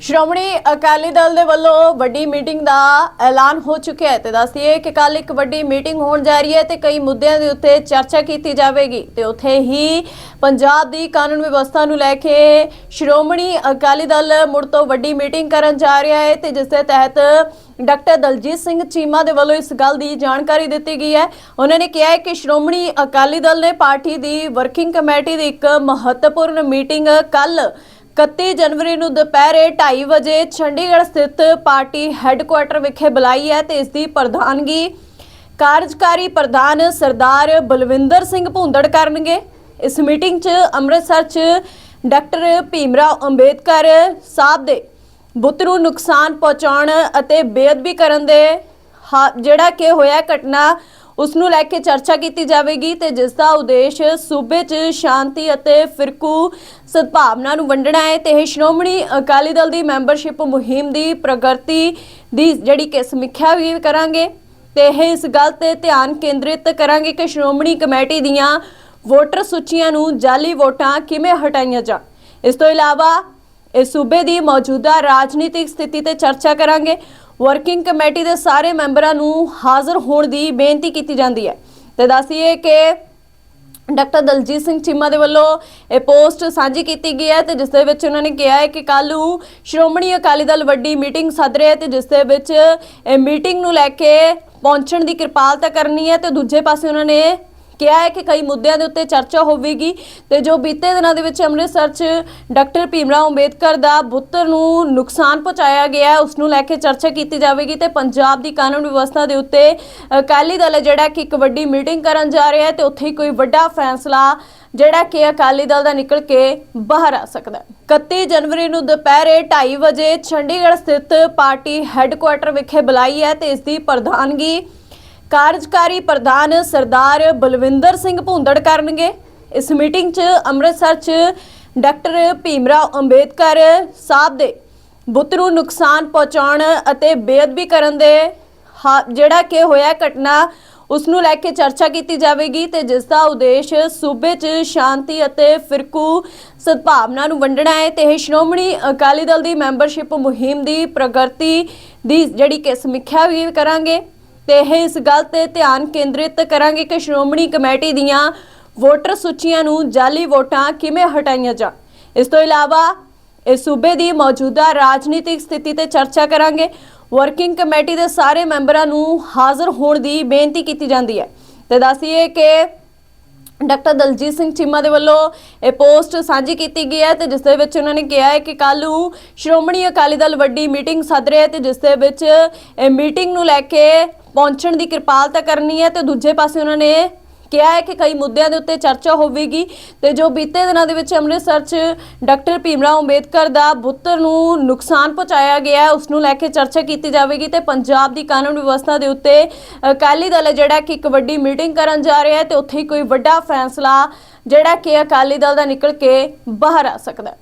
ਸ਼੍ਰੋਮਣੀ ਅਕਾਲੀ ਦਲ ਦੇ ਵੱਲੋਂ ਵੱਡੀ ਮੀਟਿੰਗ ਦਾ ਐਲਾਨ ਹੋ ਚੁੱਕਿਆ ਹੈ ਤੇ ਦੱਸਦੀਏ ਕਿ ਕੱਲ ਇੱਕ ਵੱਡੀ ਮੀਟਿੰਗ ਹੋਣ ਜਾ ਰਹੀ ਹੈ ਤੇ ਕਈ ਮੁੱਦਿਆਂ ਦੇ ਉੱਤੇ ਚਰਚਾ ਕੀਤੀ ਜਾਵੇਗੀ ਤੇ ਉੱਥੇ ਹੀ ਪੰਜਾਬ ਦੀ ਕਾਨੂੰਨ ਵਿਵਸਥਾ ਨੂੰ ਲੈ ਕੇ ਸ਼੍ਰੋਮਣੀ ਅਕਾਲੀ ਦਲ ਮੁੜ ਤੋਂ ਵੱਡੀ ਮੀਟਿੰਗ ਕਰਨ ਜਾ ਰਿਹਾ ਹੈ ਤੇ ਜਿਸ ਦੇ ਤਹਿਤ ਡਾਕਟਰ ਦਲਜੀਤ ਸਿੰਘ ਚੀਮਾ ਦੇ ਵੱਲੋਂ ਇਸ ਗੱਲ ਦੀ ਜਾਣਕਾਰੀ ਦਿੱਤੀ ਗਈ ਹੈ। ਉਹਨਾਂ ਨੇ ਕਿਹਾ ਹੈ ਕਿ ਸ਼੍ਰੋਮਣੀ ਅਕਾਲੀ ਦਲ ਨੇ ਪਾਰਟੀ ਦੀ ਵਰਕਿੰਗ ਕਮੇਟੀ ਦੀ ਇੱਕ ਮਹੱਤਵਪੂਰਨ ਮੀਟਿੰਗ ਕੱਲ 31 ਜਨਵਰੀ ਨੂੰ ਦੁਪਹਿਰੇ 2:30 ਵਜੇ ਚੰਡੀਗੜ੍ਹ ਸਥਿਤ ਪਾਰਟੀ ਹੈੱਡਕੁਆਟਰ ਵਿਖੇ ਬੁਲਾਈ ਹੈ ਤੇ ਇਸ ਦੀ ਪ੍ਰਧਾਨਗੀ ਕਾਰਜਕਾਰੀ ਪ੍ਰਧਾਨ ਸਰਦਾਰ ਬਲਵਿੰਦਰ ਸਿੰਘ ਭੁੰਦੜ ਕਰਨਗੇ। ਇਸ ਮੀਟਿੰਗ 'ਚ ਅੰਮ੍ਰਿਤਸਰ 'ਚ ਡਾਕਟਰ ਭੀਮਰਾਓ ਅੰਬੇਦਕਰ ਸਾਹਿਬ ਦੇ ਬੁੱਤ ਨੂੰ ਨੁਕਸਾਨ ਪਹੁੰਚਾਉਣ ਅਤੇ ਬੇਅਦਬੀ ਕਰਨ ਦੇ ਹਾ- ਜਿਹੜਾ ਕਿ ਹੋਇਆ ਘਟਨਾ ਉਸ ਨੂੰ ਲੈ ਕੇ ਚਰਚਾ ਕੀਤੀ ਜਾਵੇਗੀ ਤੇ ਜਿਸ ਦਾ ਉਦੇਸ਼ ਸੂਬੇ 'ਚ ਸ਼ਾਂਤੀ ਅਤੇ ਫਿਰਕੂ ਸਦਭਾਵਨਾ ਨੂੰ ਵੰਡਣਾ ਹੈ। ਤੇ ਇਹ ਸ਼੍ਰੋਮਣੀ ਅਕਾਲੀ ਦਲ ਦੀ ਮੈਂਬਰਸ਼ਿਪ ਮੁਹਿੰਮ ਦੀ ਪ੍ਰਗਤੀ ਦੀ ਜਿਹੜੀ ਕਿ ਸਮੀਖਿਆ ਵੀ ਕਰਾਂਗੇ ਤੇ ਇਹ ਇਸ ਗੱਲ ਤੇ ਧਿਆਨ ਕੇਂਦਰਿਤ ਕਰਾਂਗੇ ਕਿ ਸ਼੍ਰੋਮਣੀ ਕਮੇਟੀ ਦੀਆਂ ਵੋਟਰ ਸੂਚੀਆਂ ਨੂੰ ਜਾਲੀ ਵੋਟਾਂ ਕਿਵੇਂ ਹਟਾਈਆਂ ਜਾਣ। ਇਸ ਤੋਂ ਇਲਾਵਾ ਇਸ ਸੂਬੇ ਦੀ ਮੌਜੂਦਾ ਰਾਜਨੀਤਿਕ ਸਥਿਤੀ ਤੇ ਚਰਚਾ ਕਰਾਂਗੇ। ਵਰਕਿੰਗ ਕਮੇਟੀ ਦੇ ਸਾਰੇ ਮੈਂਬਰਾਂ ਨੂੰ ਹਾਜ਼ਰ ਹੋਣ ਦੀ ਬੇਨਤੀ ਕੀਤੀ ਜਾਂਦੀ ਹੈ। ਤੇ ਦੱਸੀਏ ਕਿ ਡਾਕਟਰ ਦਲਜੀਤ ਸਿੰਘ ਚੀਮਾ ਦੇ ਵੱਲੋਂ ਇਹ ਪੋਸਟ ਸਾਂਝੀ ਕੀਤੀ ਗਈ ਹੈ ਤੇ ਜਿਸ ਦੇ ਵਿੱਚ ਉਹਨਾਂ ਨੇ ਕਿਹਾ ਹੈ ਕਿ ਕੱਲ੍ਹ ਨੂੰ ਸ਼੍ਰੋਮਣੀ ਅਕਾਲੀ ਦਲ ਵੱਡੀ ਮੀਟਿੰਗ ਸੱਦ ਰਿਹਾ ਹੈ ਤੇ ਜਿਸ ਦੇ ਵਿੱਚ ਇਹ ਮੀਟਿੰਗ ਨੂੰ ਲੈ ਕੇ ਪਹੁੰਚਣ ਦੀ ਕਿਰਪਾਲਤਾ ਕਰਨੀ ਹੈ ਤੇ ਦੂਜੇ ਪਾਸੇ ਉਹਨਾਂ ਨੇ ਕਿਹਾ ਹੈ ਕਿ ਕਈ ਮੁੱਦਿਆਂ ਦੇ ਉੱਤੇ ਚਰਚਾ ਹੋਵੇਗੀ ਤੇ ਜੋ ਬੀਤੇ ਦਿਨਾਂ ਦੇ ਵਿੱਚ ਅੰਮ੍ਰਿਤਸਰ 'ਚ ਡਾਕਟਰ ਭੀਮਰਾਓ ਅੰਬੇਦਕਰ ਦਾ ਬੁੱਤਰ ਨੂੰ ਨੁਕਸਾਨ ਪਹੁੰਚਾਇਆ ਗਿਆ ਹੈ, ਉਸ ਨੂੰ ਲੈ ਕੇ ਚਰਚਾ ਕੀਤੀ ਜਾਵੇਗੀ ਤੇ ਪੰਜਾਬ ਦੀ ਕਾਨੂੰਨ ਵਿਵਸਥਾ ਦੇ ਉੱਤੇ ਅਕਾਲੀ ਦਲ ਜਿਹੜਾ ਕਿ ਇੱਕ ਵੱਡੀ ਮੀਟਿੰਗ ਕਰਨ ਜਾ ਰਿਹਾ ਹੈ ਤੇ ਉੱਥੇ ਹੀ ਕੋਈ ਵੱਡਾ ਫੈਸਲਾ ਜਿਹੜਾ ਕਿ ਅਕਾਲੀ ਦਲ ਦਾ ਨਿਕਲ ਕੇ ਬਾਹਰ ਆ ਸਕਦਾ ਹੈ। 31 ਜਨਵਰੀ ਨੂੰ ਦੁਪਹਿਰੇ 2:30 ਵਜੇ ਚੰਡੀਗੜ੍ਹ ਸਥਿਤ ਪਾਰਟੀ ਹੈੱਡਕੁਆਟਰ ਵਿਖੇ ਬੁਲਾਈ ਹੈ ਤੇ ਇਸ ਦੀ ਪ੍ਰਧਾਨਗੀ ਕਾਰਜਕਾਰੀ ਪ੍ਰਧਾਨ ਸਰਦਾਰ ਬਲਵਿੰਦਰ ਸਿੰਘ ਭੁੰਦੜ ਕਰਨਗੇ। ਇਸ ਮੀਟਿੰਗ 'ਚ ਅੰਮ੍ਰਿਤਸਰ 'ਚ ਡਾਕਟਰ ਭੀਮਰਾਓ ਅੰਬੇਦਕਰ ਸਾਹਿਬ ਦੇ ਬੁੱਤ ਨੂੰ ਨੁਕਸਾਨ ਪਹੁੰਚਾਉਣ ਅਤੇ ਬੇਅਦਬੀ ਕਰਨ ਦੇ ਹਾ- ਜਿਹੜਾ ਕਿ ਹੋਇਆ ਘਟਨਾ, ਉਸ ਨੂੰ ਲੈ ਕੇ ਚਰਚਾ ਕੀਤੀ ਜਾਵੇਗੀ ਤੇ ਜਿਸ ਦਾ ਉਦੇਸ਼ ਸੂਬੇ 'ਚ ਸ਼ਾਂਤੀ ਅਤੇ ਫਿਰਕੂ ਸਦਭਾਵਨਾ ਨੂੰ ਵੰਡਣਾ ਹੈ। ਤੇ ਇਹ ਸ਼੍ਰੋਮਣੀ ਅਕਾਲੀ ਦਲ ਦੀ ਮੈਂਬਰਸ਼ਿਪ ਮੁਹਿੰਮ ਦੀ ਪ੍ਰਗਤੀ ਦੀ ਜਿਹੜੀ ਕਿ ਸਮੀਖਿਆ ਵੀ ਕਰਾਂਗੇ। ਤੇ ਇਹ ਇਸ ਗੱਲ ਤੇ ਧਿਆਨ ਕੇਂਦਰਿਤ ਕਰਾਂਗੇ ਕਿ ਸ਼੍ਰੋਮਣੀ ਕਮੇਟੀ ਦੀਆਂ ਵੋਟਰ ਸੂਚੀਆਂ ਨੂੰ ਜਾਲੀ ਵੋਟਾਂ ਕਿਵੇਂ ਹਟਾਈਆਂ ਜਾਣ। ਇਸ ਤੋਂ ਇਲਾਵਾ ਇਸ ਸੂਬੇ ਦੀ ਮੌਜੂਦਾ ਰਾਜਨੀਤਿਕ ਸਥਿਤੀ ਤੇ ਚਰਚਾ ਕਰਾਂਗੇ। ਵਰਕਿੰਗ ਕਮੇਟੀ ਦੇ ਸਾਰੇ ਮੈਂਬਰਾਂ ਨੂੰ ਹਾਜ਼ਰ ਹੋਣ ਦੀ ਬੇਨਤੀ ਕੀਤੀ ਜਾਂਦੀ ਹੈ। ਤੇ ਦੱਸੀਏ ਕਿ ਡਾਕਟਰ ਦਲਜੀਤ ਸਿੰਘ ਚੀਮਾ ਦੇ ਵੱਲੋਂ ਇਹ ਪੋਸਟ ਸਾਂਝੀ ਕੀਤੀ ਗਈ ਹੈ ਤੇ ਜਿਸ ਦੇ ਵਿੱਚ ਉਹਨਾਂ ਨੇ ਕਿਹਾ ਹੈ ਕਿ ਕੱਲ੍ਹ ਨੂੰ ਸ਼੍ਰੋਮਣੀ ਅਕਾਲੀ ਦਲ ਵੱਡੀ ਮੀਟਿੰਗ ਸੱਦ ਰਿਹਾ ਹੈ ਤੇ ਜਿਸ ਦੇ ਵਿੱਚ ਇਹ ਮੀਟਿੰਗ ਨੂੰ ਲੈ ਕੇ ਪਹੁੰਚਣ ਦੀ ਕਿਰਪਾਲਤਾ ਕਰਨੀ ਹੈ ਤੇ ਦੂਜੇ ਪਾਸੇ ਉਹਨਾਂ ਨੇ ਕਿਹਾ ਹੈ ਕਿ ਕਈ ਮੁੱਦਿਆਂ ਦੇ ਉੱਤੇ ਚਰਚਾ ਹੋਵੇਗੀ ਤੇ ਜੋ ਬੀਤੇ ਦਿਨਾਂ ਦੇ ਵਿੱਚ ਅੰਮ੍ਰਿਤਸਰ 'ਚ ਡਾਕਟਰ ਭੀਮਰਾਓ ਅੰਬੇਦਕਰ ਦਾ ਬੁੱਤਰ ਨੂੰ ਨੁਕਸਾਨ ਪਹੁੰਚਾਇਆ ਗਿਆ ਹੈ ਉਸ ਨੂੰ ਲੈ ਕੇ ਚਰਚਾ ਕੀਤੀ ਜਾਵੇਗੀ ਤੇ ਪੰਜਾਬ ਦੀ ਕਾਨੂੰਨ ਵਿਵਸਥਾ ਦੇ ਉੱਤੇ ਅਕਾਲੀ ਦਲ ਜਿਹੜਾ ਕਿ ਇੱਕ ਵੱਡੀ ਮੀਟਿੰਗ ਕਰਨ ਜਾ ਰਿਹਾ ਹੈ ਤੇ ਉੱਥੇ ਹੀ ਕੋਈ ਵੱਡਾ ਫੈਸਲਾ ਜਿਹੜਾ ਕਿ ਅਕਾਲੀ ਦਲ ਦਾ ਨਿਕਲ ਕੇ ਬਾਹਰ ਆ ਸਕਦਾ ਹੈ।